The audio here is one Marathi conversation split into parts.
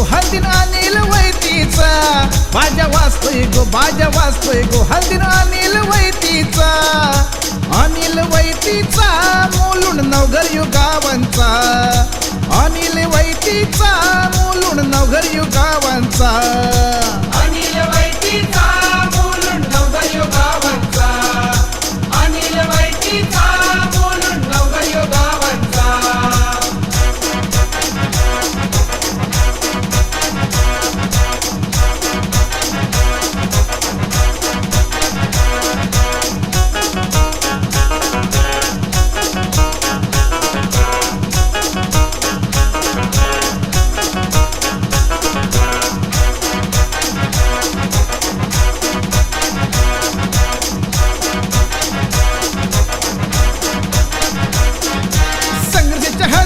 गो बाजा हल्दीन अनिल वैतीचा. बाजा वाजतोय गो बाजा वाजतोय गो हल्दीन अनिल वैतीचा. अनिल वैतीचा मुलुंड नवघर युगावांचा अनिल वैतीचा मुलुंड नवघर युगावांचा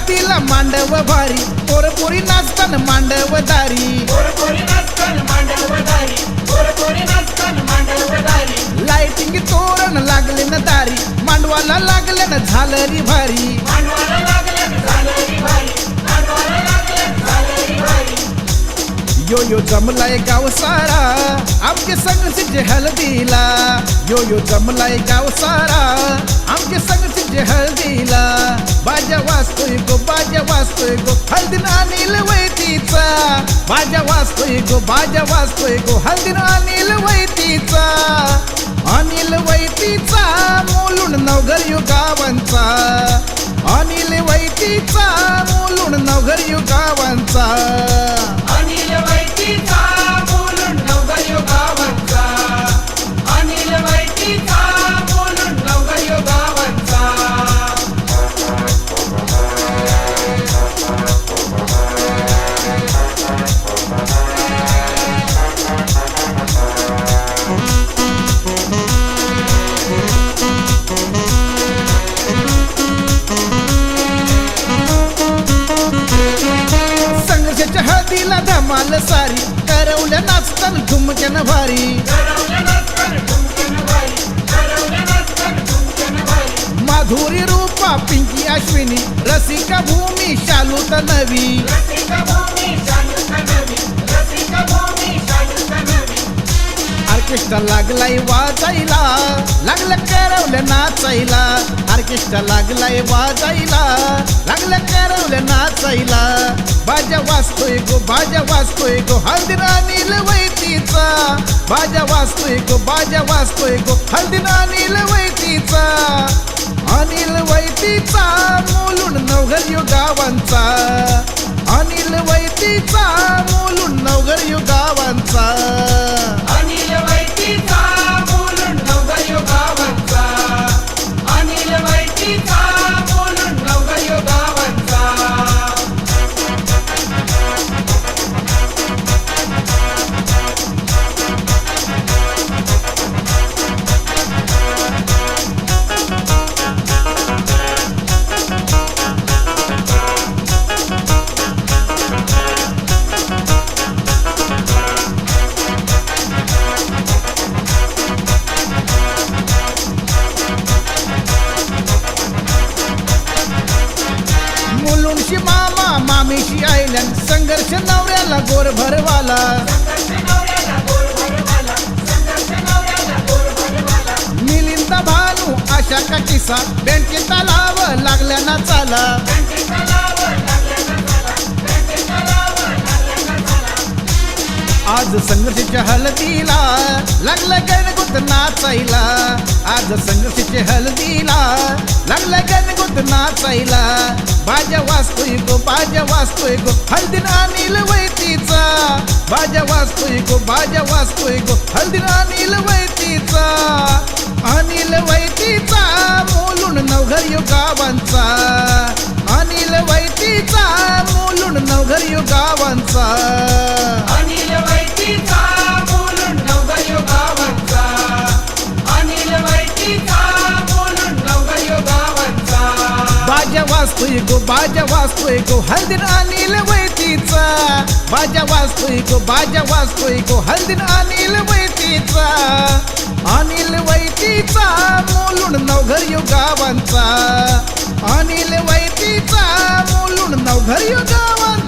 हळदीला मांडव भारी. पोरपोरी नाचतान मांडव दारी. लाइटिंग तोरण लागले ना दारी. मांडवाला लागले ना झालरी भारी. यो यो जमलाय गाव सारा. आमचे संघर्षाचे हळदीला यो यो जमलाय गाव सारा. आमचे संघर्षाचे हळदीला बाजा वाजतोय गो बाजा वाजतोय गो. हळदीन अनिल वैतीचा. बाजा वाजतोय गो बाजा वाजतोय गो. हळदीन अनिल वैतीचा. अनिल वैतीचा. मोलून नवघर युगावांचा हळदीला धमाल सारी करवलं नाचताना ठुमक्यानं भारी. माधुरी रूपा पिंकी अश्विनी रसिका भूमी शालूत नवी. ऑर्केस्ट्रा लागलाय वाजायला. लागलं करवलं नाचायला. ऑर्केस्ट्रा लागलाय वाजायला. लागलं करवलं नाचायला. बाजा वाजतोय गो बाजा वाजतोय गो हळदीन नील वैतीचा. बाजा वाजतोय गो बाजा वाजतोय गो हळदीन नील वैतीचा. अनिल वैतीचा मोलून नवघर युगावांचा अनिल वैतीचा मोलून नवघर युगावांचा वैतीचा बोलून मुलुंशी मामा मामीशी आयल्यान संघर्ष नवऱ्याला गोर भरवाला. मिलिंद भानू आशा का किसा बँके तलाव लागल्या ना चाला. आज संघर्षाच्या हळदीला लागलं गणगुत नाचायला. आज संघर्षाच्या हळदीला लागलं गणगुत नाचायला बाजा वाचतोय गो बाजा वाचतोय गो हळदीन अनिल वैतीचा बाजा वाचतोय गो बाजा वाचतोय गो हळदीन अनिल वैतीचा अनिल वैतीचा मोलून नवघर युगावांचा अनिल वाजतोय गो बाजा वाजतोय गो. हळदीन अनिल वैतीचा. बाजा वाजतोय गो बाजा वाजतोय गो. हळदीन अनिल वैतीचा. अनिल वैतीचा मोलून नवघर युगावांचा अनिल वैतीचा मोलून नवघर यो गावांचा.